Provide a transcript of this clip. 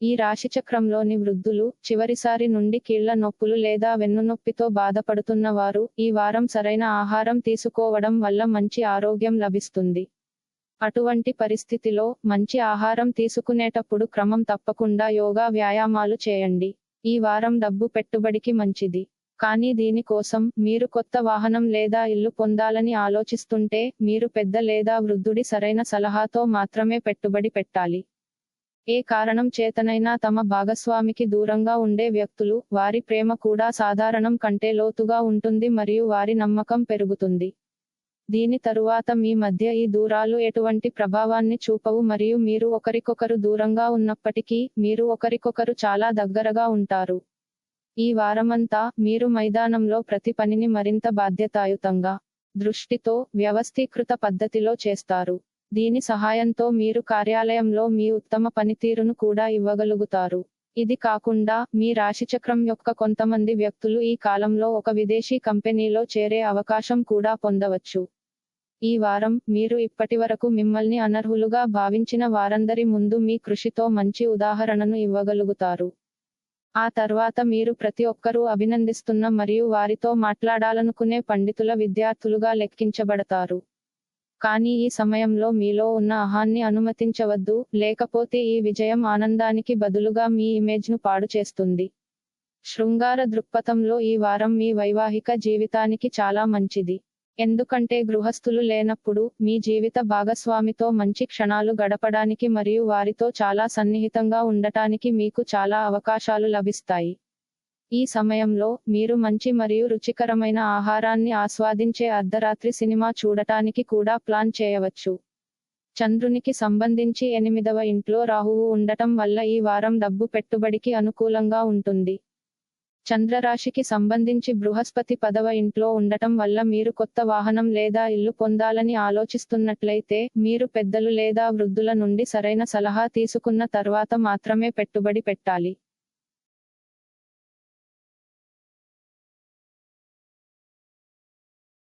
ఈ రాశిచక్రంలోని వృద్ధులు చివరిసారి నుండి కీళ్ళ నొప్పులు లేదా వెన్నునొప్పితో బాధపడుతున్న వారు ఈ వారం సరైన ఆహారం తీసుకోవడం వల్ల మంచి ఆరోగ్యం లభిస్తుంది. అటువంటి పరిస్థితిలో మంచి ఆహారం తీసుకునేటప్పుడు క్రమం తప్పకుండా యోగా వ్యాయామాలు చేయండి. ఈ వారం డబ్బు పెట్టుబడికి మంచిది. కానీ దీనికోసం మీరు కొత్త వాహనం లేదా ఇల్లు పొందాలని ఆలోచిస్తుంటే మీరు పెద్ద లేదా వృద్ధుడి సరైన సలహాతో మాత్రమే పెట్టుబడి పెట్టాలి. ఏ కారణం చేతనైనా తమ భాగస్వామికి దూరంగా ఉండే వ్యక్తులు వారి ప్రేమ కూడా సాధారణం కంటే లోతుగా ఉంటుంది మరియు వారి నమ్మకం పెరుగుతుంది. దీని తరువాత మీ మధ్య ఈ దూరాలు ఎటువంటి ప్రభావాన్ని చూపవు మరియు మీరు ఒకరికొకరు దూరంగా ఉన్నప్పటికీ మీరు ఒకరికొకరు చాలా దగ్గరగా ఉంటారు. ఈ వారమంతా మీరు మైదానంలో ప్రతి పనిని మరింత బాధ్యతాయుతంగా దృష్టితో వ్యవస్థీకృత పద్ధతిలో చేస్తారు. దీని సహాయంతో మీరు కార్యాలయంలో మీ ఉత్తమ పనితీరును కూడా ఇవ్వగలుగుతారు. ఇది కాకుండా మీ రాశిచక్రం యొక్క కొంతమంది వ్యక్తులు ఈ కాలంలో ఒక విదేశీ కంపెనీలో చేరే అవకాశం కూడా పొందవచ్చు. ఈ వారం మీరు ఇప్పటివరకు మిమ్మల్ని అనర్హులుగా భావించిన వారందరి ముందు మీ కృషితో మంచి ఉదాహరణను ఇవ్వగలుగుతారు. ఆ తర్వాత మీరు ప్రతి ఒక్కరూ అభినందిస్తున్న మరియు వారితో మాట్లాడాలనుకునే పండితుల విద్యార్థులుగా లెక్కించబడతారు. కానీ ఈ సమయంలో మీలో ఉన్న అహాన్ని అనుమతించవద్దు లేకపోతే ఈ విజయం ఆనందానికి బదులుగా మీ ఇమేజ్ను పాడు చేస్తుంది. శృంగార దృక్పథంలో ఈ వారం మీ వైవాహిక జీవితానికి చాలా మంచిది. ఎందుకంటే గృహస్థులు లేనప్పుడు మీ జీవిత భాగస్వామితో మంచి క్షణాలు గడపడానికి మరియు వారితో చాలా సన్నిహితంగా ఉండటానికి మీకు చాలా అవకాశాలు లభిస్తాయి. ఈ సమయంలో మీరు మంచి మరియు రుచికరమైన ఆహారాన్ని ఆస్వాదించే అర్ధరాత్రి సినిమా చూడటానికి కూడా ప్లాన్ చేయవచ్చు. చంద్రునికి సంబంధించి ఎనిమిదవ ఇంట్లో రాహువు ఉండటం వల్ల ఈ వారం డబ్బు పెట్టుబడికి అనుకూలంగా ఉంటుంది. చంద్రరాశికి సంబంధించి బృహస్పతి పదవ ఇంట్లో ఉండటం వల్ల మీరు కొత్త వాహనం లేదా ఇల్లు పొందాలని ఆలోచిస్తున్నట్లయితే మీరు పెద్దలు లేదా వృద్ధుల నుండి సరైన సలహా తీసుకున్న తర్వాత మాత్రమే పెట్టుబడి పెట్టాలి.